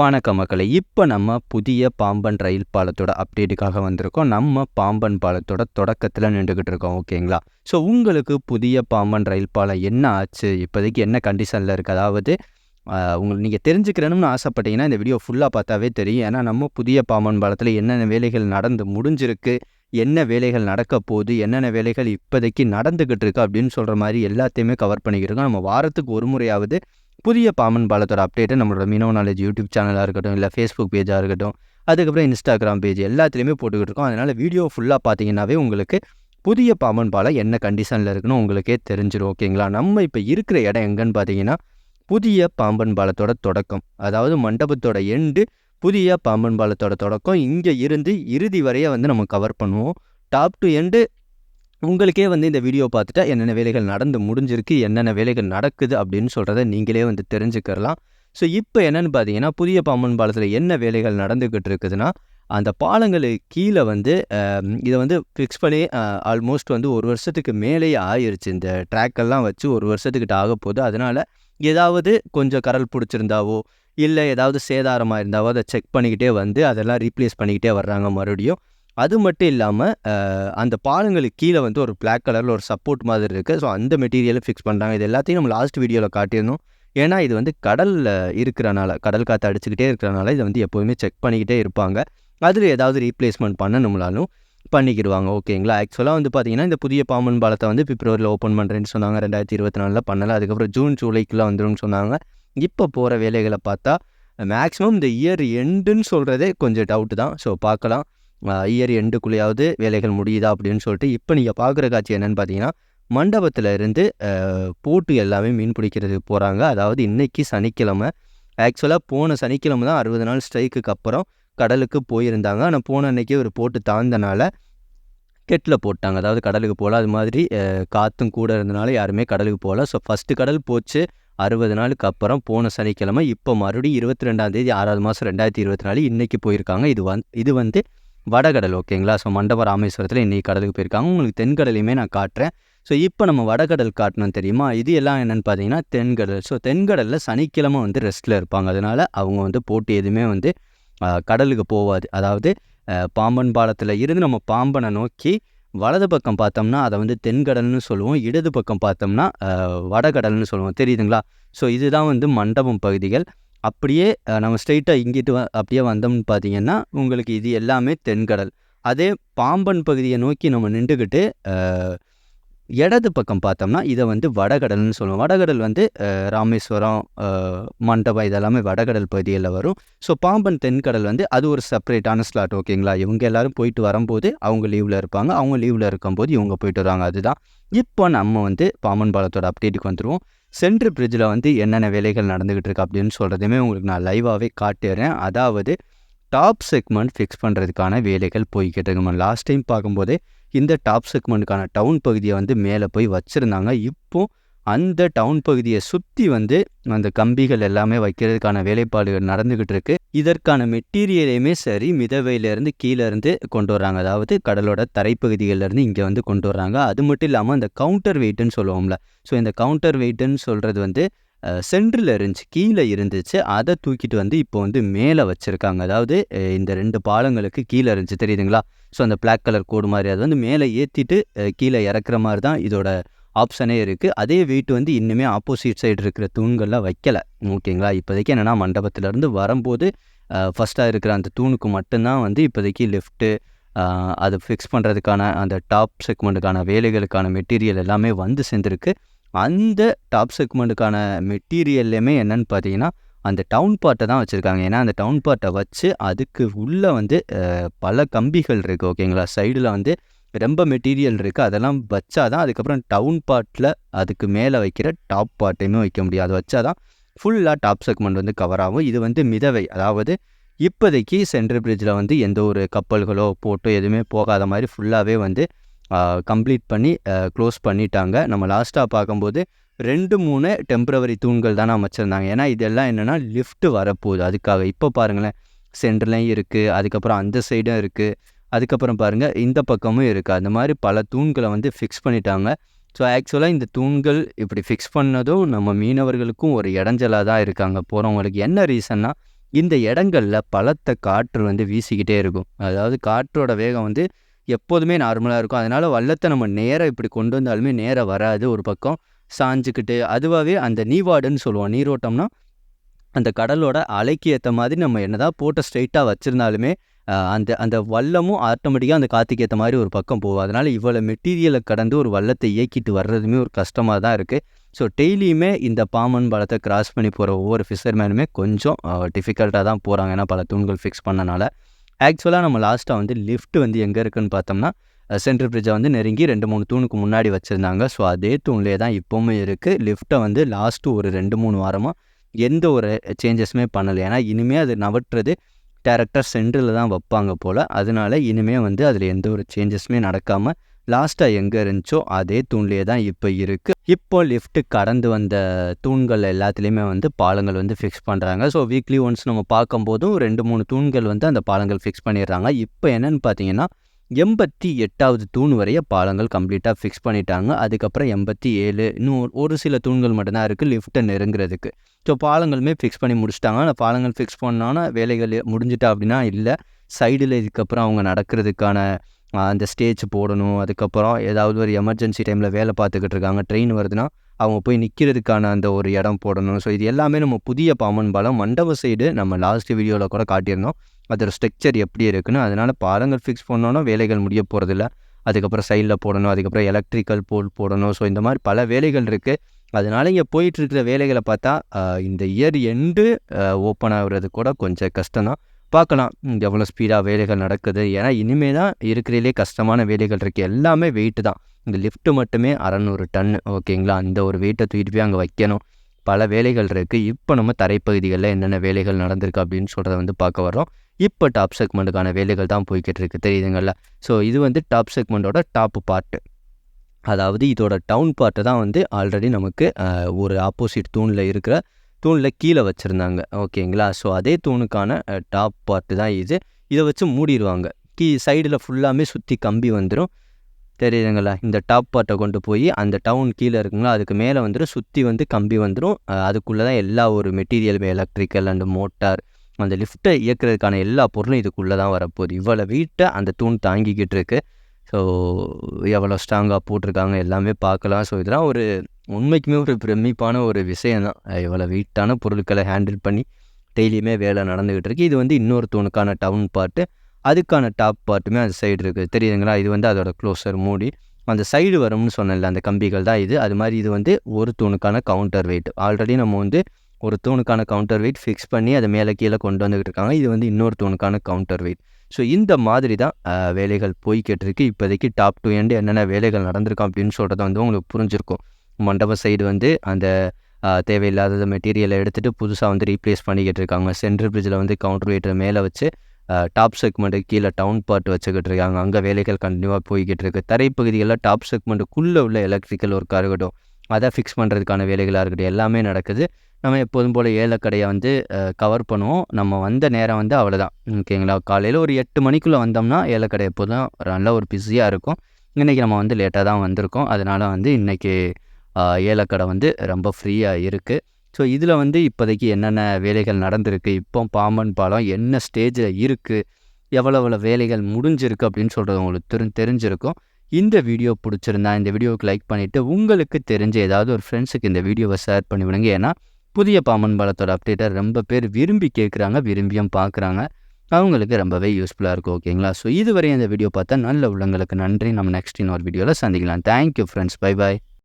வணக்க மக்களை இப்போ நம்ம புதிய பாம்பன் ரயில் பாலத்தோட அப்டேட்டுக்காக வந்திருக்கோம். நம்ம பாம்பன் பாலத்தோட தொடக்கத்தில் நின்றுக்கிட்டு இருக்கோம் ஓகேங்களா? ஸோ உங்களுக்கு புதிய பாம்பன் ரயில் பாலம் என்ன ஆச்சு? இப்போதைக்கு என்ன கண்டிஷனில் இருக்குது அதாவது உங்களுக்கு நீங்கள் தெரிஞ்சுக்கிறணும்னு ஆசைப்பட்டீங்கன்னா இந்த வீடியோ ஃபுல்லாக பார்த்தாவே தெரியும். ஏன்னா நம்ம புதிய பாம்பன் பாலத்தில் என்னென்ன வேலைகள் நடந்து முடிஞ்சிருக்கு என்ன வேலைகள் நடக்க போகுது என்னென்ன வேலைகள் இப்போதைக்கு நடந்துக்கிட்டு இருக்கு அப்படின்னு சொல்கிற மாதிரி எல்லாத்தையுமே கவர் பண்ணிக்கிருக்கோம் நம்ம வாரத்துக்கு ஒரு முறையாவது புதிய பாம்பன் பாலத்தோட அப்டேட்டை நம்மளோட மினோ நாலேஜ் யூடியூப் சேனலாக இருக்கட்டும் இல்லை ஃபேஸ்புக் பேஜாக இருக்கட்டும் அதுக்கப்புறம் இன்ஸ்டாகிராம் பேஜ் எல்லாத்துலேயுமே போட்டுக்கிட்டு இருக்கோம் அதனால் வீடியோ ஃபுல்லாக பார்த்தீங்கன்னாவே உங்களுக்கு புதிய பாம்பன் பாலம் என்ன கண்டிஷனில் இருக்குன்னு உங்களுக்கே தெரிஞ்சிடும் ஓகேங்களா நம்ம இப்போ இருக்கிற இடம் எங்கன்னு பார்த்தீங்கன்னா புதிய பாம்பன் பாலத்தோட தொடக்கம். அதாவது மண்டபத்தோட எண்டு புதிய பாம்பன் பாலத்தோட தொடக்கம். இங்கே இருந்து இறுதி வரைய வந்து நம்ம கவர் பண்ணுவோம். டாப் டு எண்டு உங்களுக்கே வந்து இந்த வீடியோ பார்த்துட்டா என்னென்ன வேலைகள் நடந்து முடிஞ்சிருக்கு என்னென்ன வேலைகள் நடக்குது அப்படின்னு சொல்கிறத நீங்களே வந்து தெரிஞ்சுக்கிறலாம். ஸோ இப்போ என்னென்னு பார்த்தீங்கன்னா புதிய பாம்பன் பாலத்தில் என்ன வேலைகள் நடந்துக்கிட்டு இருக்குதுன்னா அந்த பாலங்களுக்கு கீழே வந்து இதை வந்து ஃபிக்ஸ் பண்ணி ஆல்மோஸ்ட் வந்து ஒரு வருஷத்துக்கு மேலேயே ஆயிடுச்சு இந்த ட்ராக்கெல்லாம் வச்சு ஒரு வருஷத்துக்கிட்ட ஆக போகுது. அதனால் ஏதாவது கொஞ்சம் கரல் பிடிச்சிருந்தாவோ இல்லை ஏதாவது சேதாரமாக இருந்தாவோ அதை செக் பண்ணிக்கிட்டே வந்து அதெல்லாம் ரீப்ளேஸ் பண்ணிக்கிட்டே வர்றாங்க மறுபடியும். அது மட்டும் இல்லாமல் அந்த பாலங்களுக்கு கீழே வந்து ஒரு பிளாக் கலரில் ஒரு சப்போர்ட் மாதிரி இருக்குது ஸோ அந்த மெட்டீரியலை ஃபிக்ஸ் பண்ணுறாங்க இது எல்லாத்தையும் நம்ம லாஸ்ட் வீடியோவில் காட்டியிருந்தோம். ஏன்னா இது வந்து கடலில் இருக்கிறனால கடல் காற்று அடிச்சுக்கிட்டே இருக்கிறனால இதை வந்து எப்போவுமே செக் பண்ணிக்கிட்டே இருப்பாங்க. அதில் ஏதாவது ரீப்ளேஸ்மெண்ட் பண்ணணும்னாலும் பண்ணிக்கிடுவாங்க. ஓகேங்களா ஆக்சுவலாக வந்து பார்த்திங்கன்னா இந்த புதிய பாம்பன் பாலத்தை வந்து பிப்ரவரியில் ஓப்பன் பண்ணுறேன்னு சொன்னாங்க. ரெண்டாயிரத்தி இருபத்தி நாலில் பண்ணலை. அதுக்கப்புறம் ஜூன் ஜூலைக்குள்ளே வந்துரும்னு சொன்னாங்க. இப்போ போகிற வேலைகளை பார்த்தா மேக்ஸிமம் இந்த இயர் எண்டுன்னு சொல்கிறதே கொஞ்சம் டவுட்டு தான். ஸோ பார்க்கலாம். இயர் எண்டுக்குள்ளேயாவது வேலைகள் முடியுதா அப்படின்னு சொல்லிட்டு இப்போ நீங்கள் பார்க்குற காட்சி என்னன்னு பார்த்தீங்கன்னா மண்டபத்தில் இருந்து போட்டு எல்லாமே மீன் பிடிக்கிறதுக்கு போகிறாங்க அதாவது இன்றைக்கி சனிக்கிழமை. ஆக்சுவலாக போன சனிக்கிழமை தான் அறுபது நாள் ஸ்ட்ரைக்குக்கு அப்புறம் கடலுக்கு போயிருந்தாங்க. ஆனால் போன அன்றைக்கி ஒரு போட்டு தாழ்ந்தனால கெட்டில் போட்டாங்க. அதாவது கடலுக்கு போகல. அது மாதிரி காற்றும் கூட இருந்தனால யாருமே கடலுக்கு போகல. ஸோ ஃபஸ்ட்டு கடல் போச்சு. அறுபது நாளுக்கு அப்புறம் போன சனிக்கிழமை. இப்போ மறுபடியும் இருபத்தி ரெண்டாம் தேதி ஆறாவது மாதம் ரெண்டாயிரத்தி இருபத்தி நாலு இன்றைக்கி போயிருக்காங்க. இது வந் இது வந்து வடகடல் ஓகேங்களா? ஸோ மண்டப ராமேஸ்வரத்தில் இன்றைக்கி கடலுக்கு போயிருக்காங்க. உங்களுக்கு தென்கடலையுமே நான் காட்டுறேன். ஸோ இப்போ நம்ம வடகடல் காட்டணும் தெரியுமா? இது எல்லாம் என்னென்னு பார்த்தீங்கன்னா தென்கடல். ஸோ தென்கடலில் சனிக்கிழமை வந்து ரெஸ்ட்டில் இருப்பாங்க. அதனால் அவங்க வந்து போட்டு எதுவுமே வந்து கடலுக்கு போகாது அதாவது பாம்பன் பாலத்தில் இருந்து நம்ம பாம்பனை நோக்கி வலது பக்கம் பார்த்தோம்னா அதை வந்து தென்கடல்னு சொல்லுவோம். இடது பக்கம் பார்த்தோம்னா வடகடல்னு சொல்லுவோம். தெரியுதுங்களா? ஸோ இதுதான் வந்து மண்டபம் பகுதிகள். அப்படியே நம்ம ஸ்ட்ரெயிட்டாக இங்கிட்டு வ அப்படியே வந்தோம்னு பார்த்தீங்கன்னா உங்களுக்கு இது எல்லாமே தென்கடல். அதே பாம்பன் பகுதியை நோக்கி நம்ம நின்றுக்கிட்டு இடது பக்கம் பார்த்தோம்னா இதை வந்து வடகடல்னு சொல்லுவோம். வடகடல் வந்து ராமேஸ்வரம் மண்டபம் இதெல்லாமே வடகடல் பகுதிகளில் வரும். ஸோ பாம்பன் தென்கடல் வந்து அது ஒரு செப்பரேட்டான ஸ்லாட் ஓகேங்களா இவங்க எல்லாரும் போயிட்டு வரும்போது அவங்க லீவில் இருப்பாங்க. அவங்க லீவில் இருக்கும்போது இவங்க போயிட்டு வராங்க. அதுதான். இப்போ நம்ம வந்து பாம்பன் பாலத்தோட அப்டேட்டுக்கு வந்துடுவோம் சென்ட்ரு பிரிட்ஜில் வந்து என்னென்ன வேலைகள் நடந்துக்கிட்டு இருக்கு அப்படின்னு சொல்கிறதுமே உங்களுக்கு நான் லைவாகவே காட்டிடுறேன். அதாவது டாப் செக்மெண்ட் ஃபிக்ஸ் பண்ணுறதுக்கான வேலைகள் போய்கிட்டு இருக்கு. லாஸ்ட் டைம் பார்க்கும்போதே இந்த டாப் செக்மெண்ட்டுக்கான டவுன் பகுதியை வந்து மேலே போய் வச்சுருந்தாங்க. இப்போ அந்த டவுன் பகுதியை சுற்றி வந்து அந்த கம்பிகள் எல்லாமே வைக்கிறதுக்கான வேலைப்பாடுகள் நடந்துக்கிட்டு இருக்கு. இதற்கான மெட்டீரியலையுமே சரி மிதவையிலேருந்து கீழேருந்து கொண்டு வர்றாங்க அதாவது கடலோட தரைப்பகுதிகளிலேருந்து இங்கே வந்து கொண்டு வர்றாங்க அது மட்டும் இல்லாமல் அந்த கவுண்டர் வெயிட்டுன்னு சொல்லுவோம்ல. ஸோ இந்த கவுண்டர் வெயிட்டுன்னு சொல்கிறது வந்து சென்ட்ரில் இருந்துச்சு கீழே இருந்துச்சு. அதை தூக்கிட்டு வந்து இப்போ வந்து மேலே வச்சுருக்காங்க. அதாவது இந்த ரெண்டு பாலங்களுக்கு கீழே இருந்துச்சு. தெரியுதுங்களா? ஸோ அந்த பிளாக் கலர் கோடு மாதிரி. அது வந்து மேலே ஏற்றிட்டு கீழே இறக்குற மாதிரி தான் இதோட ஆப்ஷனே இருக்குது அதே வெயிட் வந்து இன்னுமே ஆப்போசிட் சைடு இருக்கிற தூண்கள்லாம் வைக்கலை. ஓகேங்களா? இப்போதைக்கு என்னென்னா மண்டபத்திலேருந்து வரும்போது ஃபஸ்ட்டாக இருக்கிற அந்த தூணுக்கு மட்டும்தான் வந்து இப்போதைக்கு லிஃப்ட்டு அது ஃபிக்ஸ் பண்ணுறதுக்கான அந்த டாப் செக்மெண்ட்டுக்கான வேலைகளுக்கான மெட்டீரியல் எல்லாமே வந்து சேர்ந்துருக்கு. அந்த டாப் செக்மெண்ட்டுக்கான மெட்டீரியல்லையுமே என்னென்னு பார்த்தீங்கன்னா அந்த டவுன் பார்ட்டை தான் வச்சுருக்காங்க. ஏன்னா அந்த டவுன் பார்ட்டை வச்சு அதுக்கு உள்ளே வந்து பல கம்பிகள் இருக்குது ஓகேங்களா? சைடில் வந்து ரொம்ப மெட்டீரியல் இருக்குது அதெல்லாம் வச்சாதான் அதுக்கப்புறம் டவுன் பார்ட்டில் அதுக்கு மேலே வைக்கிற டாப் பார்ட்டையுமே வைக்க முடியும். அதை வச்சாதான் ஃபுல்லாக டாப் செக்மெண்ட் வந்து கவர் ஆகும். இது வந்து மிதவை. அதாவது இப்போதைக்கு சென்ட்ரல் பிரிட்ஜில் வந்து எந்த ஒரு கப்பல்களோ போட்டோ எதுவுமே போகாத மாதிரி ஃபுல்லாகவே வந்து கம்ப்ளீட் பண்ணி க்ளோஸ் பண்ணிட்டாங்க. நம்ம லாஸ்ட்டாக பார்க்கும்போது ரெண்டு மூணு டெம்ப்ரவரி தூண்கள் தான் அமைச்சிருந்தாங்க. ஏன்னா இதெல்லாம் என்னென்னா லிஃப்ட் வரப்போகுது. அதுக்காக இப்போ பாருங்களேன். சென்டர்லேயும் இருக்குது அதுக்கப்புறம் அந்த சைடும் இருக்குது அதுக்கப்புறம் பாருங்கள் இந்த பக்கமும் இருக்குது அந்த மாதிரி பல தூண்களை வந்து ஃபிக்ஸ் பண்ணிட்டாங்க. ஸோ ஆக்சுவலாக இந்த தூண்கள் இப்படி ஃபிக்ஸ் பண்ணதும் நம்ம மீனவர்களுக்கும் ஒரு இடைஞ்சலாக தான் இருக்காங்க. போகிறவங்களுக்கு என்ன ரீசன்னா இந்த இடங்களில் பலத்த காற்று வந்து வீசிக்கிட்டே இருக்கும். அதாவது காற்றோட வேகம் வந்து எப்போதுமே நார்மலாக இருக்கும். அதனால் வள்ளத்தை நம்ம நேராக இப்படி கொண்டு வந்தாலுமே நேராக வராது ஒரு பக்கம். சாஞ்சுக்கிட்டு அதுவாகவே அந்த நீவாடுன்னு சொல்லுவோம். நீரோட்டம்னா அந்த கடலோட அலைக்கு ஏற்ற மாதிரி நம்ம என்னதான் போட்ட ஸ்ட்ரைட்டாக வச்சுருந்தாலுமே அந்த அந்த வல்லமும் ஆட்டோமேட்டிக்காக அந்த காற்றுக்கு ஏற்ற மாதிரி ஒரு பக்கம் போகும். அதனால் இவ்வளோ மெட்டீரியலை கடந்து ஒரு வல்லத்தை இயக்கிட்டு வர்றதுமே ஒரு கஷ்டமாக தான் இருக்குது ஸோ டெய்லியுமே இந்த பாமன் பழத்தை கிராஸ் பண்ணி போகிற ஒவ்வொரு ஃபிஷர்மேனுமே கொஞ்சம் டிஃபிகல்ட்டாக தான் போகிறாங்க ஏன்னா பல தூண்கள் ஃபிக்ஸ் பண்ணனால. ஆக்சுவலாக நம்ம லாஸ்ட்டாக வந்து லிஃப்ட் வந்து எங்கே இருக்குன்னு பார்த்தோம்னா சென்ட்ரல் பிரிட்ஜை வந்து நெருங்கி ரெண்டு மூணு தூணுக்கு முன்னாடி வச்சுருந்தாங்க. ஸோ அதே தூண்லேயே தான் இப்போவுமே இருக்குது லிஃப்ட்டை வந்து லாஸ்ட்டு ஒரு ரெண்டு மூணு வாரமாக எந்த ஒரு சேஞ்சஸுமே பண்ணலை. ஏன்னா இனிமேல் அது நவட்டுறது டேரக்டாக சென்டரில் தான் வைப்பாங்க போல். அதனால இனிமேல் வந்து அதில் எந்த ஒரு சேஞ்சஸுமே நடக்காமல் லாஸ்ட்டாக எங்கே இருந்துச்சோ அதே தூண்லேயே தான் இப்போ இருக்குது இப்போ லிஃப்ட்டு கடந்து வந்த தூண்கள் எல்லாத்துலேயுமே வந்து பாலங்கள் வந்து ஃபிக்ஸ் பண்ணுறாங்க ஸோ வீக்லி ஒன்ஸ் நம்ம பார்க்கும்போதும் ரெண்டு மூணு தூண்கள் வந்து அந்த பாலங்கள் ஃபிக்ஸ் பண்ணிடுறாங்க. இப்போ என்னென்னு பார்த்தீங்கன்னா எண்பத்தி எட்டாவது தூண் வரைய பாலங்கள் கம்ப்ளீட்டாக ஃபிக்ஸ் பண்ணிட்டாங்க. அதுக்கப்புறம் எண்பத்தி ஏழு இன்னும் ஒரு சில தூண்கள் மட்டும்தான் இருக்குது லிஃப்ட்டை நெருங்குறதுக்கு. ஸோ பாலங்களுமே ஃபிக்ஸ் பண்ணி முடிச்சிட்டாங்க. ஆனால் பாலங்கள் ஃபிக்ஸ் பண்ணோன்னா வேலைகள் முடிஞ்சிட்டா அப்படின்னா இல்லை. சைடில் இதுக்கப்புறம் அவங்க நடக்கிறதுக்கான அந்த ஸ்டேஜ் போடணும். அதுக்கப்புறம் ஏதாவது ஒரு எமர்ஜென்சி டைமில் வேலை பார்த்துக்கிட்டு இருக்காங்க. ட்ரெயின் வருதுன்னா அவங்க போய் நிற்கிறதுக்கான அந்த ஒரு இடம் போடணும் ஸோ இது எல்லாமே நம்ம புதிய பாமன் பாலம் மண்டப சைடு நம்ம லாஸ்ட் வீடியோவில் கூட காட்டியிருந்தோம். அதோட ஸ்ட்ரக்சர் எப்படி இருக்குன்னு அதனால் பாலங்கள் ஃபிக்ஸ் பண்ணோன்னா வேலைகள் முடிய போகிறதில்ல அதுக்கப்புறம் சைடில் போடணும் அதுக்கப்புறம் எலக்ட்ரிக்கல் போல் போடணும். ஸோ இந்த மாதிரி பல வேலைகள் இருக்குது அதனால் இங்கே போயிட்டுருக்கிற வேலைகளை பார்த்தா இந்த இயர் எண்டு ஓப்பன் ஆகுறது கூட கொஞ்சம் கஷ்டம்தான். பார்க்கலாம். எவ்வளோ ஸ்பீடாக வேலைகள் நடக்குது. ஏன்னா இனிமேல் தான் இருக்கிறதுலே கஷ்டமான வேலைகள் இருக்குது எல்லாமே வெயிட்டு தான். இந்த லிஃப்ட்டு மட்டுமே அறநூறு டன்னு ஓகேங்களா? அந்த ஒரு வெயிட்டை தூக்கிட்டு போய் அங்கே வைக்கணும். பல வேலைகள் இருக்குது இப்போ நம்ம தரைப்பகுதிகளில் என்னென்ன வேலைகள் நடந்திருக்கு அப்படின்னு சொல்கிறத வந்து பார்க்க வரோம் இப்போ டாப் செக்மெண்ட்டுக்கான வேலைகள் தான் போய்கிட்டு இருக்குது தெரியுதுங்கள ஸோ இது வந்து டாப் செக்மெண்ட்டோட டாப் பார்ட்டு அதாவது இதோட டவுன் பார்ட்டு தான் வந்து ஆல்ரெடி நமக்கு ஒரு ஆப்போசிட் தூணில் இருக்கிற தூணில் கீழே வச்சுருந்தாங்க. ஓகேங்களா? ஸோ அதே தூணுக்கான டாப் பார்ட்டு தான் இது. இதை வச்சு மூடிடுவாங்க கீ சைடில் ஃபுல்லாமே சுற்றி கம்பி வந்துடும் தெரியுதுங்களா? இந்த டாப் பார்ட்டை கொண்டு போய் அந்த டவுன் கீழே இருக்குங்களா? அதுக்கு மேலே வந்துடும் சுற்றி வந்து கம்பி வந்துடும் அதுக்குள்ளே தான் எல்லா ஒரு மெட்டீரியலுமே எலக்ட்ரிக்கல் அண்டு மோட்டார் அந்த லிஃப்ட்டை இயக்கிறதுக்கான எல்லா பொருளும் இதுக்குள்ளே தான் வரப்போகுது. இவ்வளோ வீட்டை அந்த தூண் தாங்கிக்கிட்டு இருக்கு. ஸோ எவ்வளோ ஸ்ட்ராங்காக போட்டிருக்காங்க எல்லாமே பார்க்கலாம். ஸோ இதெல்லாம் ஒரு உண்மைக்குமே ஒரு பிரமிப்பான ஒரு விஷயம் தான் இவ்வளோ வெயிட்டான பொருட்களை ஹேண்டில் பண்ணி டெய்லியுமே வேலை நடந்துக்கிட்டு இருக்குது இது வந்து இன்னொரு தூணுக்கான டவுன் பார்ட்டு அதுக்கான டாப் பார்ட்டுமே அந்த சைடு இருக்குது தெரியுதுங்களா? இது வந்து அதோட க்ளோஸர் மூடி. அந்த சைடு வரும்னு சொன்னல அந்த கம்பிகள் தான் இது. அது மாதிரி இது வந்து ஒரு தூணுக்கான கவுண்டர் வெயிட் ஆல்ரெடி நம்ம வந்து ஒரு தூணுக்கான கவுண்டர் வெயிட் ஃபிக்ஸ் பண்ணி அதை மேலே கீழே கொண்டு வந்துக்கிட்டு இருக்காங்க. இது வந்து இன்னொரு தூணுக்கான கவுண்டர் வெயிட் ஸோ இந்த மாதிரி தான் வேலைகள் போய்கிட்டு இருக்கு. இப்போதைக்கு டாப் டூ எண்டு என்னென்ன வேலைகள் நடந்திருக்கும் அப்படின்னு சொல்கிறத வந்து உங்களுக்கு புரிஞ்சிருக்கும். மண்டப சைடு வந்து அந்த தேவையில்லாத மெட்டீரியலை எடுத்துகிட்டு புதுசாக வந்து ரீப்ளேஸ் பண்ணிக்கிட்டு இருக்காங்க. சென்ட்ரல் பிரிட்ஜில் வந்து கவுண்டர் வீட்டர் மேலே வச்சு டாப் செக்மெண்ட்டு கீழே டவுன் பார்ட் வச்சுக்கிட்டு இருக்காங்க. அங்கே வேலைகள் கண்டினியூவாக போய்கிட்டு இருக்குது தரைப்பகுதிகளில் டாப் செக்மெண்ட்டுக்குள்ளே உள்ள எலக்ட்ரிக்கல் ஒர்க்காக இருக்கட்டும் அதை ஃபிக்ஸ் பண்ணுறதுக்கான வேலைகளாக இருக்கட்டும் எல்லாமே நடக்குது. நம்ம எப்போதும் போல் ஏலக்கடையை வந்து கவர் பண்ணுவோம். நம்ம வந்த நேரம் வந்து அவ்வளோதான் ஓகேங்களா காலையில் ஒரு எட்டு மணிக்குள்ளே வந்தோம்னா ஏலக்கடை எப்போதும் நல்ல ஒரு பிஸியாக இருக்கும். இன்றைக்கி நம்ம வந்து லேட்டாக தான் வந்திருக்கோம். அதனால் வந்து இன்றைக்கி ஏலக்கடை வந்து ரொம்ப ஃப்ரீயாக இருக்குது ஸோ இதில் வந்து இப்போதைக்கு என்னென்ன வேலைகள் நடந்திருக்கு? இப்போ பாம்பன் பாலம் என்ன ஸ்டேஜில் இருக்குது எவ்வளோ எவ்வளோ வேலைகள் முடிஞ்சிருக்கு அப்படின்னு சொல்கிறது உங்களுக்கு தெரி தெரிஞ்சிருக்கும். இந்த வீடியோ பிடிச்சிருந்தா இந்த வீடியோவுக்கு லைக் பண்ணிவிட்டு உங்களுக்கு தெரிஞ்ச ஏதாவது ஒரு ஃப்ரெண்ட்ஸுக்கு இந்த வீடியோவை ஷேர் பண்ணி விடுங்க. ஏன்னா புதிய பாம்பன் பாலத்தோட அப்டேட்டை ரொம்ப பேர் விரும்பி கேட்குறாங்க விரும்பியும் பார்க்குறாங்க அவங்களுக்கு ரொம்பவே யூஸ்ஃபுல்லாக இருக்கும் ஓகேங்களா ஸோ இதுவரை இந்த வீடியோ பார்த்தா நல்ல உள்ளங்களுக்கு நன்றி. நம்ம நெக்ஸ்ட் இன்னொரு வீடியோவில் சந்திக்கலாம். Thank you friends bye bye